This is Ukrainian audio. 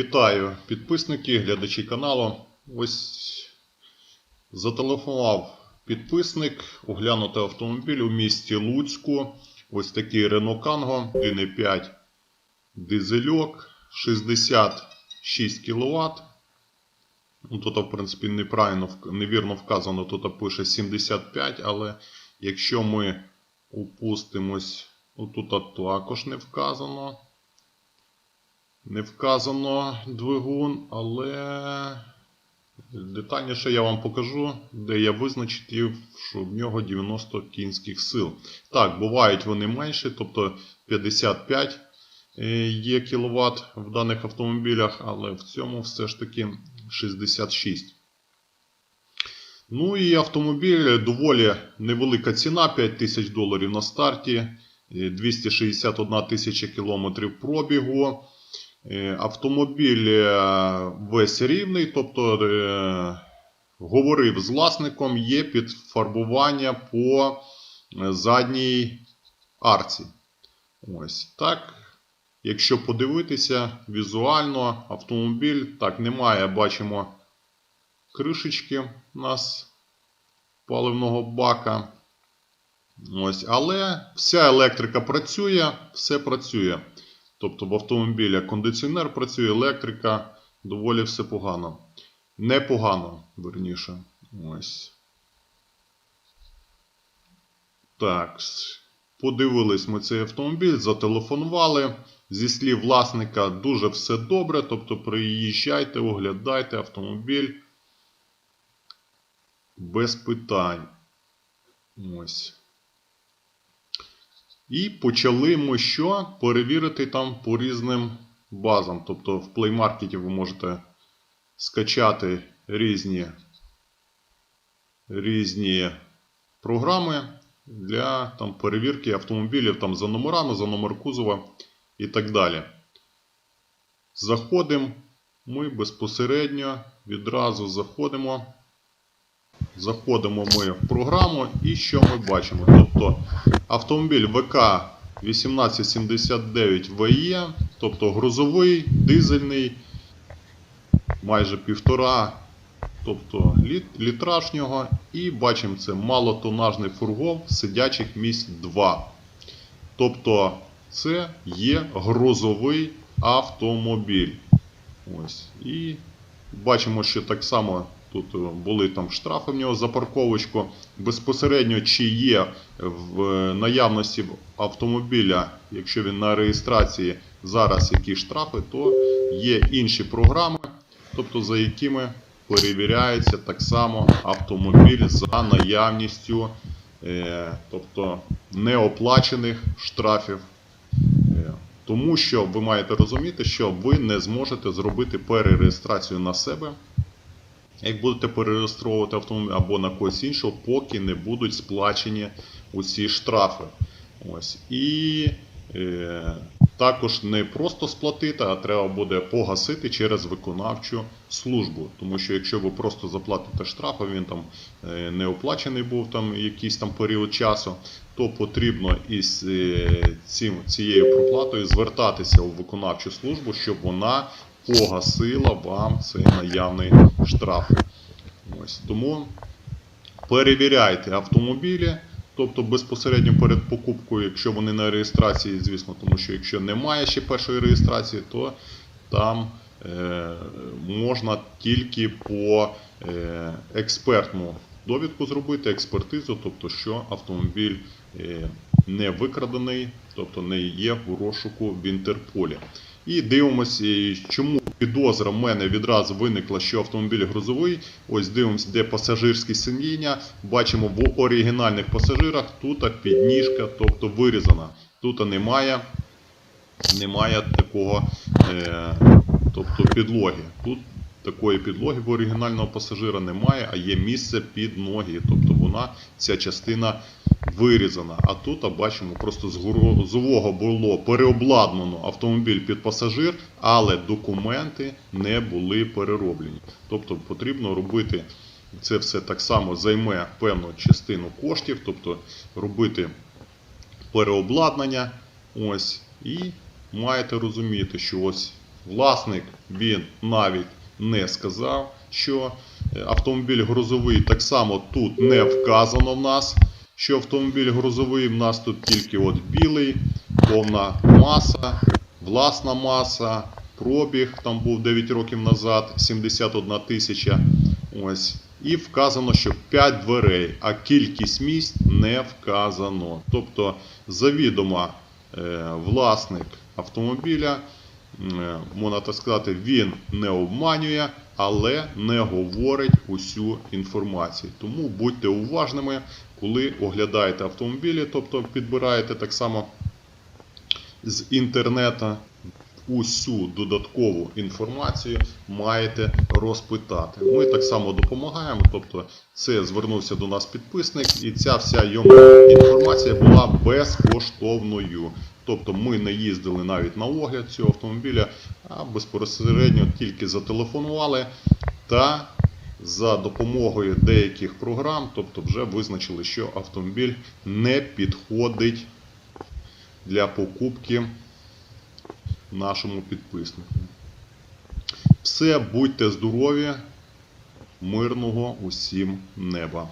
Вітаю підписники, глядачі каналу. Ось зателефонував підписник оглянути автомобіль у місті Луцьку. Ось такий Renault Kangoo 1.5 дизельок 66 кВт. Ну, тут, в принципі, неправильно, невірно вказано, тут пише 75, але якщо ми опустимось, ну, тут також не вказано. Не вказано двигун, але детальніше я вам покажу, де я визначив, що в нього 90 кінських сил. Так, бувають вони менші, тобто 55 е, є кВт в даних автомобілях, але в цьому все ж таки 66. Ну і автомобіль доволі невелика ціна, 5 тисяч доларів на старті, е, 261 тисяча кілометрів пробігу. Е, Автомобіль е, весь рівний, тобто е, говорив з власником, є підфарбування по задній арці. Ось так. Якщо подивитися візуально, автомобіль так немає, бачимо кришечки у нас паливного бака. Ось, але вся електрика працює, все працює. Тобто в автомобілі кондиціонер працює, електрика, доволі все погано. Непогано, верніше. Ось. Так. Подивились ми цей автомобіль, зателефонували. Зі слів власника, дуже все добре. Тобто приїжджайте, оглядайте автомобіль. Без питань. Ось. І почали ми що? Перевірити там по різним базам. Тобто в Play Market ви можете скачати різні, різні програми для там, перевірки автомобілів там, за номерами, за номер кузова і так далі. Заходимо. Ми безпосередньо відразу заходимо. Заходимо ми в програму і що ми бачимо? Тобто автомобіль ВК 1879 ВЕ, тобто грузовий, дизельний, майже півтора, тобто літ, літраж. І бачимо це малотонажний фургон сидячих місць 2. Тобто це є грузовий автомобіль. Ось. І бачимо, що так само тут е, були там штрафи в нього за парковочку. Безпосередньо, чи є в е, наявності автомобіля, якщо він на реєстрації зараз які штрафи, то є інші програми, тобто за якими перевіряється так само автомобіль за наявністю е, тобто неоплачених штрафів. Тому що ви маєте розуміти, що ви не зможете зробити перереєстрацію на себе, як будете перереєстровувати автомобіль або на когось іншого, поки не будуть сплачені усі штрафи. Ось. І е, також не просто сплатити, а треба буде погасити через виконавчу службу. Тому що якщо ви просто заплатите штраф, а він там е, не оплачений був там якийсь там період часу, то потрібно із е, цим, цією проплатою звертатися у виконавчу службу, щоб вона погасила вам цей наявний штраф. Ось. Тому перевіряйте автомобілі, тобто безпосередньо перед покупкою, якщо вони на реєстрації, звісно, тому що якщо немає ще першої реєстрації, то там е, можна тільки по е, експертному довідку зробити, експертизу, тобто що автомобіль е, не викрадений, тобто не є в розшуку в Інтерполі. І дивимося, чому підозра в мене відразу виникла, що автомобіль грузовий. Ось дивимося, де пасажирське сидіння. Бачимо в оригінальних пасажирах тут підніжка, тобто вирізана. Тут немає, немає такого е, тобто підлоги. Тут такої підлоги в оригінального пасажира немає, а є місце під ноги. Тобто вона, ця частина вирізана. А тут бачимо, просто з грузового було переобладнано автомобіль під пасажир, але документи не були перероблені. Тобто потрібно робити це все так само займе певну частину коштів, тобто робити переобладнання. Ось, і маєте розуміти, що ось власник він навіть не сказав, що е, автомобіль грузовий так само тут не вказано в нас, що автомобіль грузовий. В нас тут тільки от білий, повна маса, власна маса, пробіг там був 9 років назад, 71 тисяча. Ось. І вказано, що 5 дверей, а кількість місць не вказано. Тобто завідомо е, власник автомобіля, е, можна так сказати, він не обманює, але не говорить усю інформацію. Тому будьте уважними, коли оглядаєте автомобілі, тобто підбираєте так само з інтернету усю додаткову інформацію маєте розпитати. Ми так само допомагаємо. Тобто, це звернувся до нас підписник, і ця вся йому інформація була безкоштовною. Тобто ми не їздили навіть на огляд цього автомобіля, а безпосередньо тільки зателефонували та за допомогою деяких програм, тобто вже визначили, що автомобіль не підходить для покупки нашому підписнику. Все, будьте здорові, мирного усім неба.